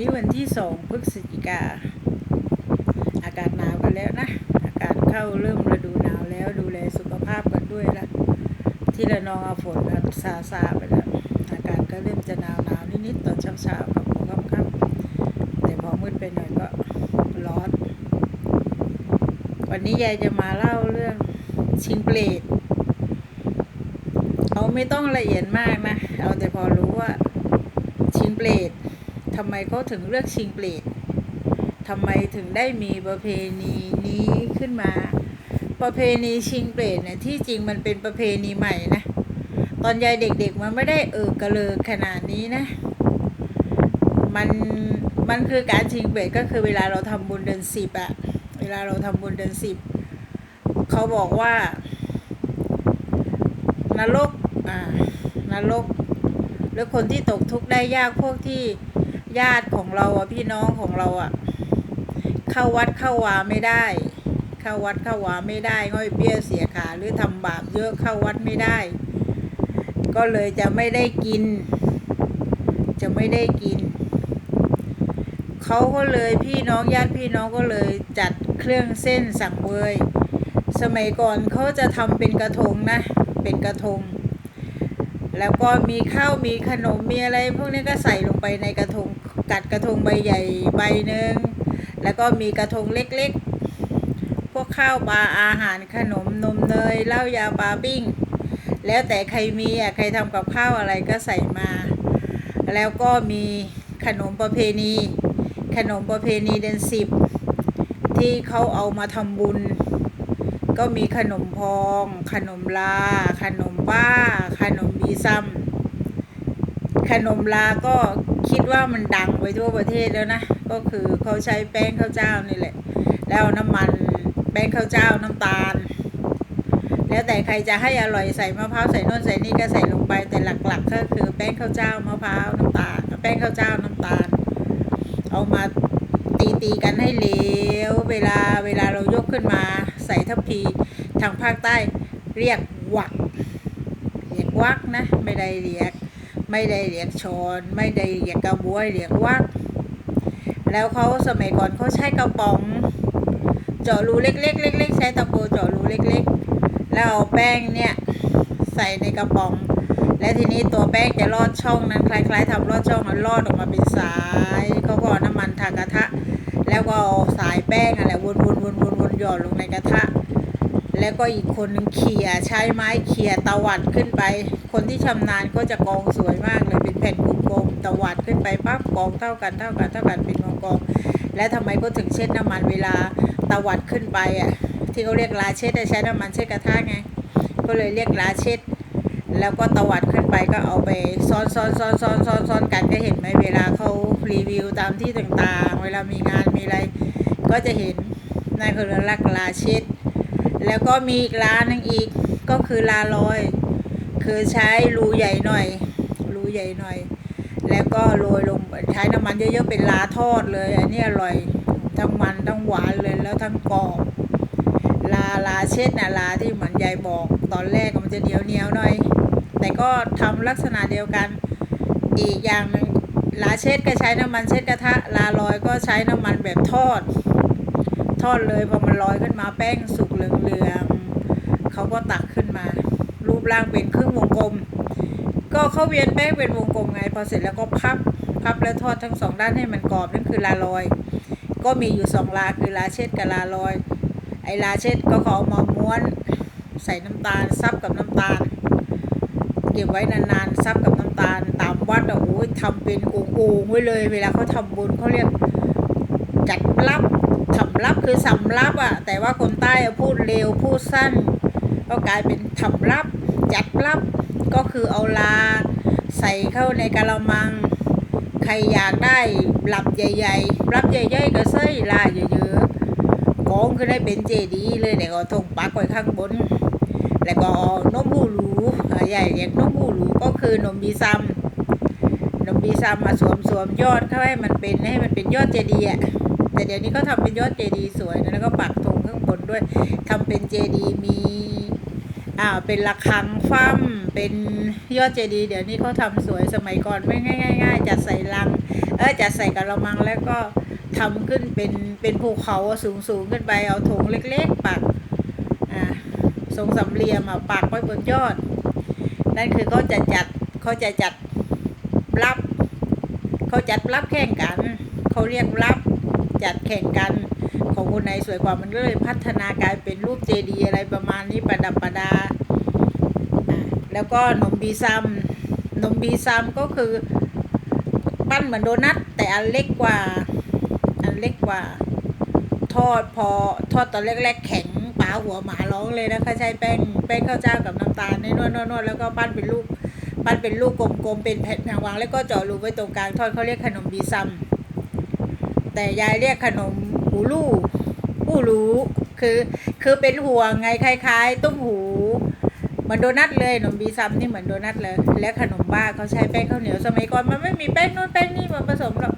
นี้วันที่สองพฤศจิกา อากาศหนาวกันแล้วนะ อากาศเข้าเริ่มฤดูหนาวแล้วดูแลสุขภาพกันด้วยละที่ระนองเอาฝนมาซาซาไปแล้วอากาศก็เริ่มจะหนาวหนาวนิดๆตอนเช้าเช้าๆกับหัวค่ำๆแต่พอมืดไปหน่อยก็ร้อน วันนี้ยายจะมาเล่าเรื่องชิงเปลดเอาไม่ต้องละเอียดมากนะ เอาแต่พอรู้ว่าชิงเปลด ทำไมเขาถึงเลือกชิงเปลดทำไมถึงได้มีประเพณีนี้ขึ้นมา ประเพณีชิงเปลดเนี่ยที่จริงมันเป็นประเพณีใหม่นะ ตอนยายเด็กๆมันไม่ได้เออกระเลิกขนาดนี้นะ มันมันคือการชิงเปลดก็คือเวลาเราทำบุญเดือนสิบอะเวลาเราทำบุญเดือนสิบเขาบอกว่านรกอ่านรก หรือคนที่ตกทุกข์ได้ยากพวกที่ ญาติของเราอะพี่น้องของเราอะ เข้าวัดเข้าวาไม่ได้ เข้าวัดเข้าวาไม่ได้ง่อยเบี้ยเสียขาหรือทำบาปเยอะเข้าวัดไม่ได้ ก็เลยจะไม่ได้กิน จะไม่ได้กินเขาก็เลยพี่น้องญาติพี่น้องก็เลยจัดเครื่องเส้นสั่งเวย สมัยก่อนเขาจะทำเป็นกระทงนะ เป็นกระทง แล้วก็มีข้าวมีขนมมีอะไร พวกนี้ก็ใส่ลงไปในกระทงกัดกระทงใบใหญ่ใบหนึ่งแล้วก็มีกระทงเล็กๆ พวกข้าวปลาอาหารขนมนมเนยเหล้ายาปลาปิ้ง แล้วแต่ใครมีอะใครทำกับข้าวอะไรก็ใส่มา แล้วก็มีขนมประเพณี ขนมประเพณีเดือนสิบที่เขาเอามาทำบุญ ก็มีขนมพอง ขนมลา ขนมบ้า ขนมบีซัมขนมลาก็คิดว่ามันดังไปทั่วประเทศแล้วนะ ก็คือเขาใช้แป้งข้าวเจ้านี่แหละ แล้วน้ำมันแป้งข้าวเจ้าน้ำตาล แล้วแต่ใครจะให้อร่อยใส่มะพร้าวใส่นนใส่นี่ก็ใส่ลงไปแต่หลักๆ ก็คือแป้งข้าวเจ้ามะพร้าวน้ำตาลแป้งข้าวเจ้าน้ำตาล เอามาตีตีๆกันให้เหลว เวลาเวลาเรายกขึ้นมา ใส่ทัพพีทางภาคใต้เรียกวักเรียกวักนะไม่ได้เรียก ไม่ได้เรียกชอนไม่ได้เรียกกระบวยเรียกวักแล้วเขาสมัยก่อนเขาใช้กระป๋อง เจาะรูเล็กๆเล็กๆใช้ตะโกเจาะรูเล็กๆ แล้วเอาแป้งเนี่ยใส่ในกระป๋อง และทีนี้ตัวแป้งจะลอดช่องนั้นคล้าย ๆทำลอดช่องแล้วลอดออกมาเป็นสายเขาก็เอาน้ำมันทากระทะ แล้วก็เอาสายแป้งอะไรวนๆวนๆวนๆ หย่อนลงในกระทะ แล้วก็อีกคนหนึ่งเขี่ยใช้ไม้เขี่ยตวัดขึ้นไป คนที่ชำนาญก็จะกองสวยมากเลยเป็นแผ่นกลมๆตวัดขึ้นไปปั๊บกองเท่ากันเท่ากันเท่ากันเป็นกองกองและทำไมก็ถึงเช็ดน้ำมันเวลาตวัดขึ้นไปอะที่เขาเรียกลาเช็ดใช้น้ำมันเช็ดกระทะไง ก็เลยเรียกลาเช็ด แล้วก็ตวัดขึ้นไปก็เอาไปซ้อนซ้อนซ้อนซ้อนซ้อนซ้อนกันก็เห็นไหมเวลาเขารีวิวตามที่ต่างๆ เวลามีงานมีอะไร ก็จะเห็น นั่นคือลักลาเช็ดแล้วก็มีอีกร้านหนึงอีกก็คือลาลอย คือใช้รูใหญ่หน่อย รูใหญ่หน่อย แล้วก็โรยลงใช้น้ำมันเยอะๆเป็นลาทอดเลย อันนี้อร่อยทั้งมันทั้งหวานเลยแล้วทั้งกรอบลาลาเช็ดนะลาที่เหมือนยายบอก ตอนแรกมันจะเหนียวเหนียวหน่อย แต่ก็ทำลักษณะเดียวกันอีกอย่างหนึ่งลาเช็ดก็ใช้น้ำมันเช็ดกระทะลาลอยก็ใช้น้ำมันแบบทอด ทอดเลยพอมันลอยขึ้นมาแป้งสุกเหลืองๆเขาก็ตักขึ้นมา รูปร่างเป็นครึ่งวงกลม ก็เขาเวียนแป้งเป็นวงกลมไง พอเสร็จแล้วก็พับพับแล้วทอดทั้งสองด้านให้มันกรอบนั่นคือลาลอย ก็มีอยู่สองลาคือลาเช็ดกับลาลอย ไอลาเช็ดก็เขาเอามาม้วนใส่น้ำตาลซับกับน้ำตาล เก็บไว้นานๆซับกับน้ำตาล ตามวัดอะโอ้ยทำเป็นโอ่งๆไว้เลย เวลาเขาทำบุญเขาเรียกจัดรับำรับคือสำรับอะแต่ว่าคนใต้อะพูดเร็วพูดสั้น ก็กลายเป็นทำรับ จัดรับก็คือเอาลา ใส่เข้าในกะละมัง ใครอยากได้หลับใหญ่ๆรับใหญ่ๆก็ใส่ลาเยอะๆกองขึ้นได้เป็นเจดีเลยแล้วก็ทงปักไว้ข้างบน แล้วก็นมบูหรูอ่ใหญ่เรียกนมบูหรูก็คือนมบีซัมนมบีซัมมาสวมสวมยอดเข้าให้มันเป็นให้มันเป็นยอดเจดีย์อะ แต่เดี๋ยวนี้ก็ทำเป็นยอดเจดีสวยนะแล้วก็ปักธงข้างบนด้วยทำเป็นเจดีมีอ่าเป็นระฆังฟั่มเป็นยอดเจดีเดี๋ยวนี้เขาทำสวยสมัยก่อนไม่ง่ายง่ายจัดใส่ลังเออจัดใส่กระมังแล้วก็ทำขึ้นเป็นเป็นภูเขาสูงสูงขึ้นไปเอาถงเล็กๆ ปักอ่าทรงสามเหลี่ยมอะปักไว้บนยอด นั่นคือเขาจะจัดเขาจะจัดรับเขาจัดรับแข่งกัน เขาเรียกรับ จัดแข่งกัน ของคนไหนสวยกว่ามันก็เลยพัฒนากลายเป็นรูปเจดีย์อะไรประมาณนี้ประดับประดา แล้วก็นมบีซัมนมบีซัมก็คือปั้นเหมือนโดนัทแต่อันเล็กกว่า อันเล็กกว่า ทอดพอทอดตอนแรกๆแข็งป๋าหัวหมาร้องเลยนะคะใช้แป้งแป้งข้าวเจ้ากับน้ำตาลนวดนวดๆแล้วก็ปั้นเป็นลูกปั้นเป็นลูกกลมๆเป็นแผ่นวางแล้วก็เจาะรูไว้ตรงกลางทอดเขาเรียกขนมบีซัม แต่ยายเรียกขนมหูลู่หูรู้คือคือเป็นห่วงไงคล้าย ๆ ตุ้มหูเหมือนโดนัทเลยขนมบีซัมนี่เหมือนโดนัทเลย และขนมบ้าเขาใช้แป้งข้าวเหนียวสมัยก่อนมันไม่มีแป้งนู่นแป้งนี่มาผสมหรอก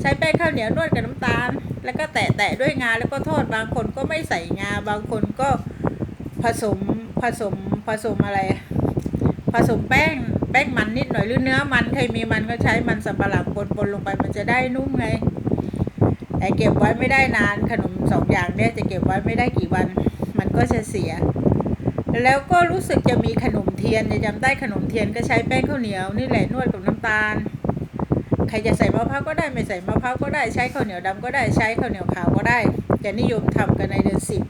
ใช้แป้งข้าวเหนียวนวดกับน้ำตาล แล้วก็แตะแตะๆด้วยงาแล้วก็ทอดบางคนก็ไม่ใส่งาบางคนก็ผสมผสมผสมอะไร ผสมแป้งแป้งมันนิดหน่อยหรือเนื้อมันใครมีมันก็ใช้มันสับปะหลังปนๆลงไปมันจะได้นุ่มไง แต่เก็บไว้ไม่ได้นานขนมสองอย่างเนี่ยจะเก็บไว้ไม่ได้กี่วัน มันก็จะเสีย แล้วก็รู้สึกจะมีขนมเทียนเนี่ยจำได้ขนมเทียนก็ใช้แป้งข้าวเหนียวนี่แหละนวดกับน้ำตาลใครจะใส่มะพร้าวก็ได้ไม่ใส่มะพร้าวก็ได้ใช้ข้าวเหนียวดำก็ได้ใช้ข้าวเหนียวขาวก็ได้จะนิยมทำกันในเดือนสิบ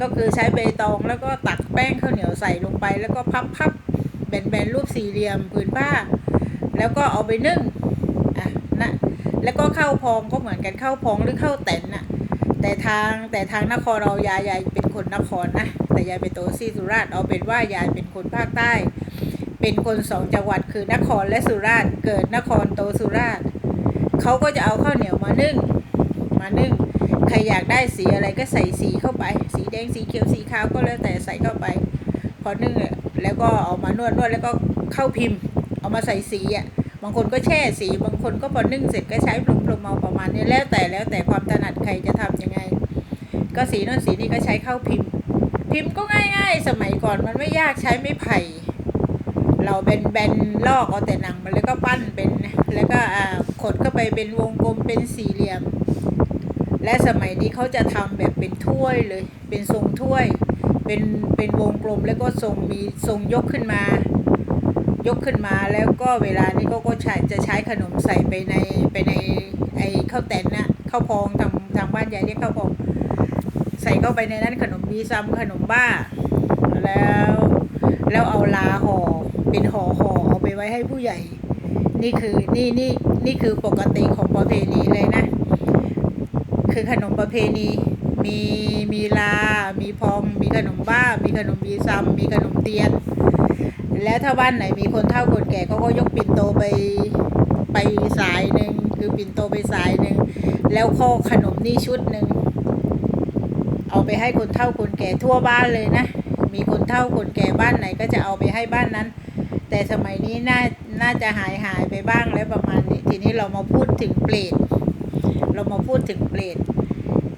ก็คือใช้ใบตองแล้วก็ตักแป้งข้าวเหนียวใส่ลงไป แล้วก็พับพับๆแบนๆรูปสี่เหลี่ยมผืนผ้า แล้วก็เอาไปนึ่งอะนะ แล้วก็เข้าพองก็เหมือนกันเข้าพองหรือเข้าแตนน่ะแต่ทางแต่ทางนครเรายายยายเป็นคนนครนะแต่ยายเป็นโตซี่สุราษฎร์เอาเป็นว่ายายเป็นคนภาคใต้ เป็นคนสองจังหวัดคือนครและสุราษฎร์เกิดนครโตสุราษฎร์เขาก็จะเอาข้าวเหนียวมานึ่งมานึ่งใครอยากได้สีอะไรก็ใส่สีเข้าไป สีแดงสีเขียวสีขาวก็แล้วแต่ใส่เข้าไป พอนึ่งแล้วก็เอามานวดนวดแล้วก็เข้าพิมพ์ เอามาใส่สีอะ บางคนก็แช่สี บางคนก็พอนึ่งเสร็จก็ใช้พรมๆเอาประมาณนี้แล้วแต่แล้วแต่ความถนัดใครจะทำยังไง ก็สีโน้นสีนี้ก็ใช้เข้าพิมพ์ พิมพ์ก็ง่าย ๆ สมัยก่อนมันไม่ยากใช้ไม้ไผ่ เราเป็นแบนลอกเอาแต่หนังมันแล้วก็ปั้นเป็นแล้วก็ขดเข้าไปเป็นวงกลมเป็นสี่เหลี่ยม และสมัยนี้เขาจะทำแบบเป็นถ้วยเลย เป็นทรงถ้วย เป็นเป็นวงกลมแล้วก็ทรงมีทรงยกขึ้นมา ยกขึ้นมาแล้วก็เวลานี้เขาก็ใช้จะใช้ขนมใส่ไปในไปในไอ้ข้าวแตนน่ะข้าวพองทางทางบ้านยายเรียกข้าวพอง ใส่เข้าไปในนั้นขนมบีซัมขนมบ้า แล้วแล้วเอาลาห่อเป็นห่อห่อเอาไปไว้ให้ผู้ใหญ่ นี่คือนี่นี่นี่คือปกติของประเพณีเลยนะ คือขนมประเพณีมีมีลา มีพอง มีขนมบ้า มีขนมบีซัมมีขนมเตียน แล้วถ้าบ้านไหนมีคนเฒ่าคนแก่เขาก็ยกปิ่นโตไปไปสายหนึ่งคือปิ่นโตไปสายหนึ่งแล้วข้อขนมนี่ชุดหนึ่งเอาไปให้คนเฒ่าคนแก่ทั่วบ้านเลยนะ มีคนเฒ่าคนแก่บ้านไหนก็จะเอาไปให้บ้านนั้น แต่สมัยนี้น่าน่าจะหายหายไปบ้างแล้วประมาณนี้ ทีนี้เรามาพูดถึงเปรตเรามาพูดถึงเปรต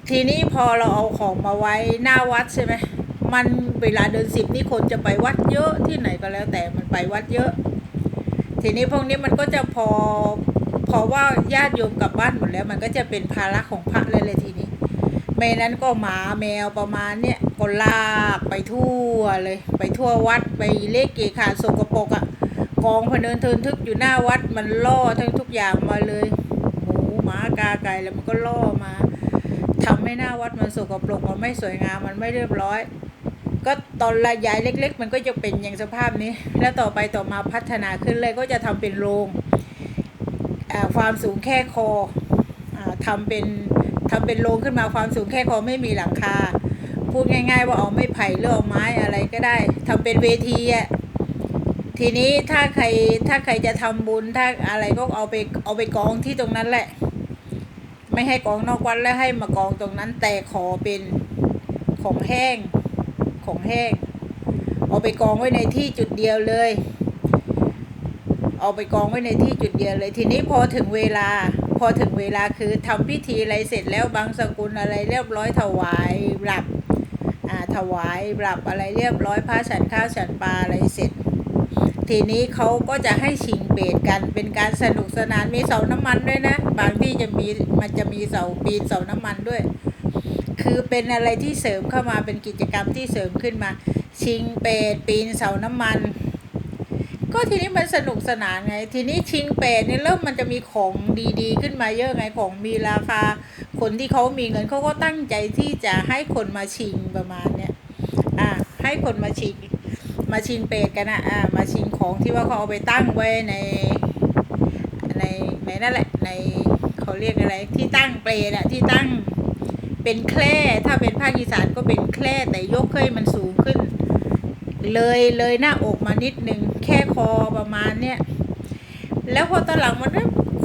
ทีนี้พอเราเอาของมาไว้หน้าวัดใช่ไหม มันเวลาเดินสิบนี่คนจะไปวัดเยอะที่ไหนก็แล้วแต่มันไปวัดเยอะ ทีนี้พวกนี้มันก็จะพอพอว่าญาติโยมกลับบ้านหมดแล้ว มันก็จะเป็นภาระของพระเลยเลยทีนี้ไม่นั้นก็หมาแมวประมาณเนี้ยก็ลากไปทั่วเลย ไปทั่ววัดไปเลขเกขาสกปรกอะ่ะกองพะเนินเทินทึกอยู่หน้าวัดมันล่อทั้งทุกอย่างมาเลย หมูหมากาไก่แล้วมันก็ล่อมาทำให้หน้าวัดมันสกปรกมันไม่สวยงามมันไม่เรียบร้อย ก็ตอนระยายเล็ก ๆ มันก็จะเป็นอย่างสภาพนี้ แล้วต่อไปต่อมาพัฒนาขึ้นเลยก็จะทำเป็นโรงความสูงแค่คออาทำเป็นทำเป็นโรงขึ้นมาความสูงแค่คอไม่มีหลังคา พูดง่าย ๆ ว่าเอาไม้ไผ่หรือเอาไม้อะไรก็ได้ทำเป็นเวทีอะทีนี้ถ้าใครถ้าใครจะทำบุญถ้าอะไรก็เอาไปเอาไปกองที่ตรงนั้นแหละ ไม่ให้กองนอกวัดแล้วให้มากองตรงนั้นแต่ขอเป็นของแห้ง ของแห้ง เอาไปกองไว้ในที่จุดเดียวเลย เอาไปกองไว้ในที่จุดเดียวเลย ทีนี้พอถึงเวลา พอถึงเวลาคือทำพิธีอะไรเสร็จแล้วบางสกุลอะไรเรียบร้อยถวายหลับถวายปรับอะไรเรียบร้อยพระฉันข้าวฉันปลาอะไรเสร็จ ทีนี้เขาก็จะให้ชิงเปรตกันเป็นการสนุกสนานมีเสาน้ำมันด้วยนะ บางที่จะมีมันจะมีเสาปีนเสาน้ำมันด้วย เป็นอะไรที่เสริมเข้ามาเป็นกิจกรรมที่เสริมขึ้นมา ชิงเปรตปีนเสาน้ำมัน ก็ทีนี้มันสนุกสนานไง ทีนี้ชิงเปรตเนี่ยเริ่มมันจะมีของดีๆ ขึ้นมาเยอะไงของมีราคา คนที่เขามีเงินเขาก็ตั้งใจที่จะให้คนมาชิงประมาณเนี้ยอ่าให้คนมาชิงมาชิงเปรตกันนะอ่ามาชิงของที่ว่าเขาเอาไปตั้งไว้ในในในนั่นแหละในเขาเรียกอะไรที่ตั้งเปรตอะที่ตั้ง เป็นแคร่ถ้าเป็นภาคอีสานก็เป็นแคร่แต่ยกให้มันสูงขึ้น เลยเลยหน้าอกมานิดนึงแค่คอประมาณเนี้ยแล้วพอตอนหลังมัน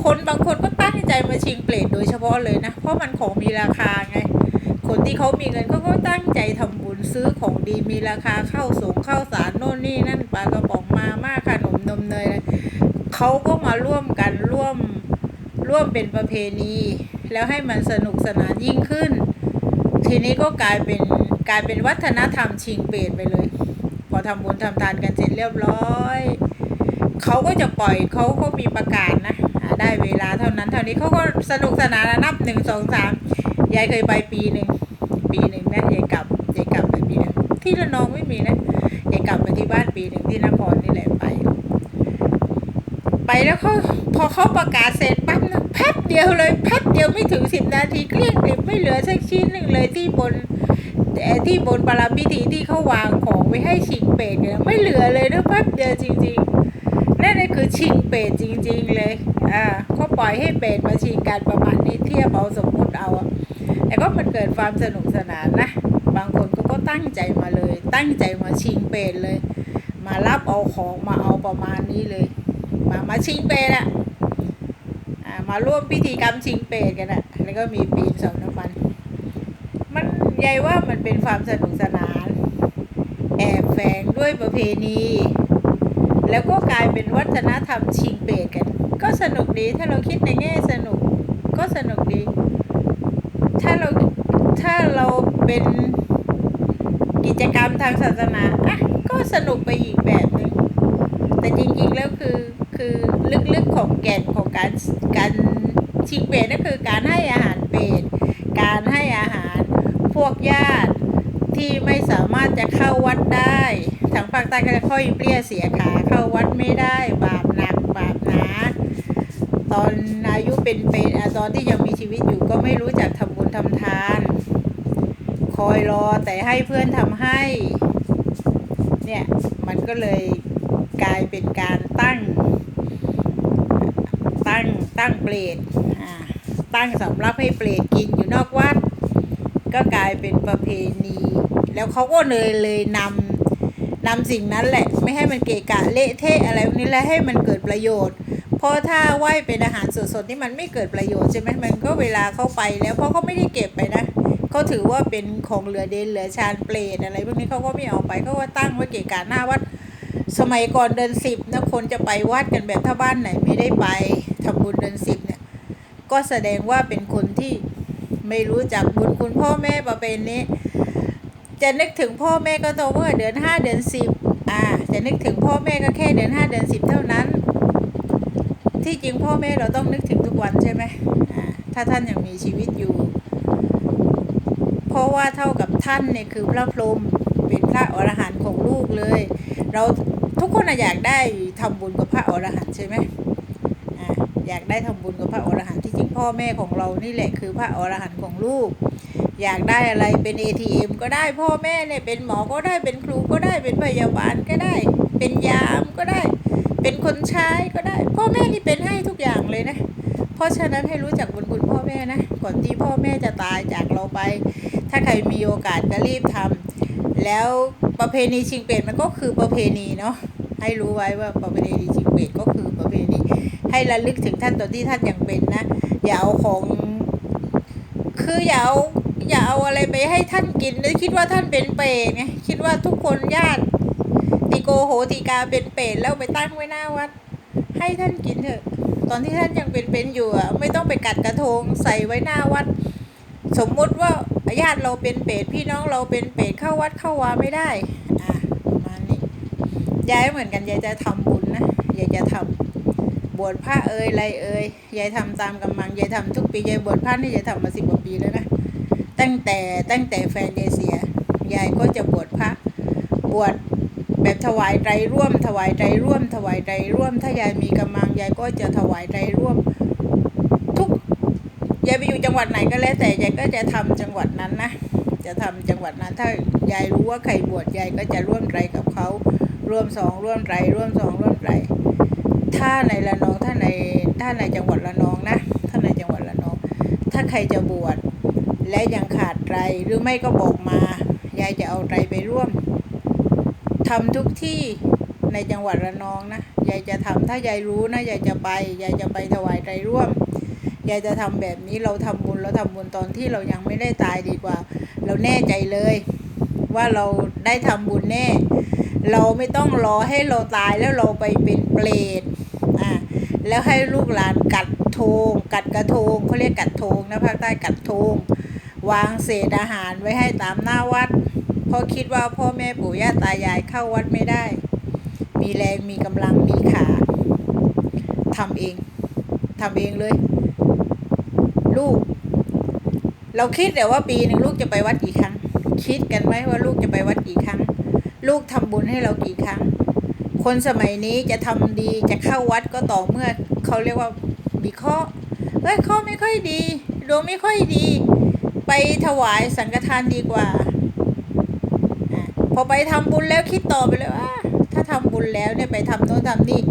คนบางคนก็ตั้งใจมาชิงเปรตโดยเฉพาะเลยนะ เพราะมันของมีราคาไง คนที่เขามีเงินเขาก็ตั้งใจทำบุญซื้อของดีมีราคาเข้าวสงเข้าสารโน่นนี่นั่นปลากระป๋องมาม่าขนมนมเนยเขาก็มาร่วมกันร่วมร่วมเป็นประเพณี แล้วให้มันสนุกสนานยิ่งขึ้น ทีนี้ก็กลายเป็นกลายเป็นวัฒนธรรมชิงเปรตไปเลย พอทำบุญทำทานกันเสร็จเรียบร้อยเขาก็จะปล่อยเขาก็มีประกาศนะได้เวลาเท่านั้นเท่านี้เขาก็สนุกสนานนับหนึ่งสองสามยายเคยไปปีหนึ่งปีหนึ่งนะยายกลับยายกลับไปปีนึงที่ระนองไม่มีนะยายกลับไปที่บ้านปีหนึ่งที่นครนี่แหละไป ไปแล้วเขาพอเขาประกาศเสร็จปั๊บนะ แป๊บเดียวเลยแป๊บเดียวไม่ถึงสิบนาทีเกลี้ยงเกลิบไม่เหลือสักชิ้นหนึ่งเลยที่บนแต่ที่บนปรามพิธีที่เขาวางของไว้ให้ชิงเปรตเนี่ยไม่เหลือเลยนะแป๊บเดียวจริง ๆ นั่นนี่คือชิงเปรตจริง ๆ เลยอ่าเขาปล่อยให้เปรตมาชิงกันประมาณนี้เทียบเอาสมมติเอาอะแต่ก็มันเกิดความสนุกสนานนะบางคนก็ก็ตั้งใจมาเลย ตั้งใจมาชิงเปรตเลย มารับเอาของมาเอาประมาณนี้เลย มามาชิงเปรตอะ มาร่วมพิธีกรรมชิงเปรตกันอะแล้วก็มีปีนเสาน้ำมัน มันยายว่ามันเป็นความสนุกสนาน แอบแฝงด้วยประเพณี แล้วก็กลายเป็นวัฒนธรรมชิงเปรตกัน ก็สนุกดีถ้าเราคิดในแง่สนุกก็สนุกดี ถ้าเราถ้าเราเป็นกิจกรรมทางศาสนาอะก็สนุกไปอีกแบบนึงแต่จริงๆแล้วคือ คือลึกๆของแก่นของการการชิงเปรตนั่นคือการให้อาหารเปรตการให้อาหารพวกญาติที่ไม่สามารถจะเข้าวัดได้ทางภาคใต้ก็จะค่อยเปรี้ยเสียขาเข้าวัดไม่ได้บาปหนักบาปหนาตอนอายุเป็นเป็นตอนที่ยังมีชีวิตอยู่ก็ไม่รู้จักทำบุญทำทาน คอยรอแต่ให้เพื่อนทำให้ เนี่ย มันก็เลยกลายเป็นการตั้ง ตั้งเปรตตั้งสำรับให้เปรตกินอยู่นอกวัด ก็กลายเป็นประเพณี แล้วเขาก็เลยเลยนำนำสิ่งนั้นแหละ ไม่ให้มันเกะกะเละเทะอะไรพวกนี้แล้วให้มันเกิดประโยชน์ เพราะถ้าไหวเป็นอาหารสดๆที่มันไม่เกิดประโยชน์ใช่ไหมมันก็เวลาเข้าไปแล้วเพราะเขาไม่ได้เก็บไปนะเขาถือว่าเป็นของเหลือเดนเหลือชานเปรตอะไรพวกนี้เขาก็ไม่เอาไปเขาก็ตั้งไว้เกะกะหน้าวัด สมัยก่อนเดินสิบนะคนจะไปวัดกันแบบถ้าบ้านไหนไม่ได้ไปทำบุญเดินสิบเนี่ย ก็แสดงว่าเป็นคนที่ไม่รู้จักบุญคุณพ่อแม่ประเป็นนี้จะนึกถึงพ่อแม่ก็โตเมื่อเดือนห้าเดือนสิบอ่า จะนึกถึงพ่อแม่ก็แค่เดือนห้าเดือนสิบเท่านั้น ที่จริงพ่อแม่เราต้องนึกถึงทุกวันใช่ไหมอ่าถ้าท่านยังมีชีวิตอยู่ เพราะว่าเท่ากับท่านเนี่ยคือพระพรหมเป็นพระอรหันต์ของลูกเลย เรา ทุกคนอยากได้ทำบุญกับพระอรหันต์ใช่ไหมอยากได้ทำบุญกับพระอรหันต์ที่จริงพ่อแม่ของเรานี่แหละคือพระอรหันต์ของลูก อยากได้อะไรเป็น ATM ก็ได้พ่อแม่เนี่ยเป็นหมอก็ได้เป็นครูก็ได้เป็นพยาบาลก็ได้ เป็นยามก็ได้ เป็นคนใช้ก็ได้ พ่อแม่นี่เป็นให้ทุกอย่างเลยนะ เพราะฉะนั้นให้รู้จักบุญคุณพ่อแม่นะก่อนที่พ่อแม่จะตายจากเราไป ถ้าใครมีโอกาสก็รีบทำแล้วประเพณีชิงเปรตมันก็คือประเพณีเนาะ ให้รู้ไว้ว่าประเพณีชิงเปรตก็คือประเพณีให้ระลึกถึงท่านตอนที่ท่านยังเป็นนะอย่าเอาของ คืออย่าเอาอย่าเอาอะไรไปให้ท่านกินแล้วคิดว่าท่านเป็นเปรตไงคิดว่าทุกคนญาติติโกโหติกาเป็นเปรตแล้วไปตั้งไว้หน้าวัด ให้ท่านกินเถอะ ตอนที่ท่านยังเป็นเป็นอยู่อะไม่ต้องไปกัดกระทงใส่ไว้หน้าวัด สมมุติว่าญาติเราเป็นเปรตพี่น้องเราเป็นเปรตเข้าวัดเข้าวาไม่ได้ อะประมาณนี้ ยายเหมือนกันยายจะทำบุญนะยายจะทำบวชพระเอ่ยไรเอ่ยยายทำตามกำลังยายทำทุกปียายบวชพระนี่ยายทำมาสิบกว่าปีแล้วนะตั้งแต่ตั้งแต่แฟนยายเสียยายก็จะบวชพระบวชแบบถวายไตรร่วม ถวายไตรร่วม ถวายไตรร่วม ถ้ายายมีกำลังยายก็จะถวายไตรร่วม ทุกยายไปอยู่จังหวัดไหนก็แล้วแต่ยายก็จะทำจังหวัดนั้นนะจะทำจังหวัดนั้นถ้ายายรู้ว่าใครบวชยายก็จะร่วมไตรกับเขา ร่วมสองร่วมไรร่วมสองร่วมไรถ้าในละนองถ้าในถ้าในจังหวัดละนองนะถ้าในจังหวัดละนอง ถ้าใครจะบวชและยังขาดไรหรือไม่ก็บอกมายายจะเอาไรไปร่วมทำทุกที่ในจังหวัดระนองนะยายจะทำถ้ายายรู้นะยายจะไปยายจะไปถวายไรร่วมยายจะทำแบบนี้เราทำบุญเราทำบุญตอนที่เรายังไม่ได้ตายดีกว่า เราแน่ใจเลย ว่าเราได้ทำบุญแน่ เราไม่ต้องรอให้เราตายแล้วเราไปเป็นเปรตอะแล้วให้ลูกหลานกัดทงกัดกระทงเขาเรียกกัดทงนะภาคใต้กัดทงวางเศษอาหารไว้ให้ตามหน้าวัด เพราะคิดว่าพ่อแม่ปู่ย่าตายายเข้าวัดไม่ได้ มีแรงมีกำลังมีขาทำเองทำเองเลย ลูก เราคิดแต่ว่าปีหนึ่งลูกจะไปวัดกี่ครั้ง คิดกันไหมว่าลูกจะไปวัดกี่ครั้ง ลูกทำบุญให้เรากี่ครั้ง คนสมัยนี้จะทำดีจะเข้าวัดก็ต่อเมื่อเขาเรียกว่ามีข้อเฮ้ยข้อไม่ค่อยดีดวงไม่ค่อยดี ไปถวายสังฆทานดีกว่าพอไปทำบุญแล้วคิดต่อไปเลยว่าถ้าทำบุญแล้วเนี่ยไปทำโน้นทำนี่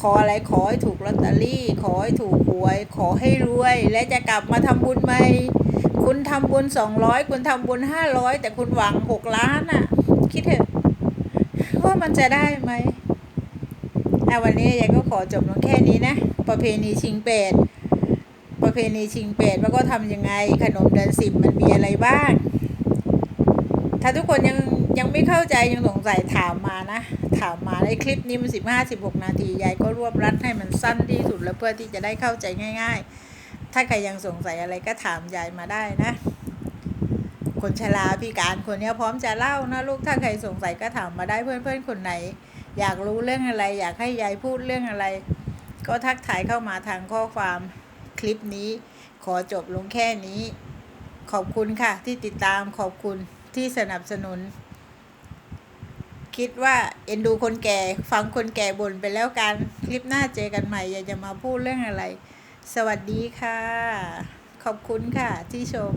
ขออะไรขอให้ถูกลอตเตอรี่ ขอให้ถูกหวย ขอให้รวย และจะกลับมาทำบุญใหม่คุณทำบุญสองร้อยคุณทำบุญห้าร้อยแต่คุณหวังหกล้านอะ คิดเถอะ ว่ามันจะได้ไหมอ่วันนี้ยายก็ขอจบลงแค่นี้นะ ประเพณีชิงเป็ดประเพณีชิงเป็ดว่าก็ทำยังไง ขนมเดือนสิบมันมีอะไรบ้าง ถ้าทุกคนยังยังไม่เข้าใจยังสงสัยถามมานะ ถามมาในคลิปนี้มันสิบห้าสิบหกนาทียายก็รวบรัดให้มันสั้นที่สุดแล้วเพื่อที่จะได้เข้าใจง่าย ๆ ถ้าใครยังสงสัยอะไรก็ถามยายมาได้นะ คนชราพิการคนนี้พร้อมจะเล่านะลูกถ้าใครสงสัยก็ถามมาได้เพื่อนๆคนไหน อยากรู้เรื่องอะไร อยากให้ยายพูดเรื่องอะไร ก็ทักทายเข้ามาทางข้อความคลิปนี้ ขอจบลงแค่นี้ ขอบคุณค่ะ ที่ติดตามขอบคุณที่สนับสนุน คิดว่าเอ็นดูคนแก่ ฟังคนแก่บ่นไปแล้วกัน คลิปหน้าเจอกันใหม่อยากจะมาพูดเรื่องอะไร สวัสดีค่ะ ขอบคุณค่ะที่ชม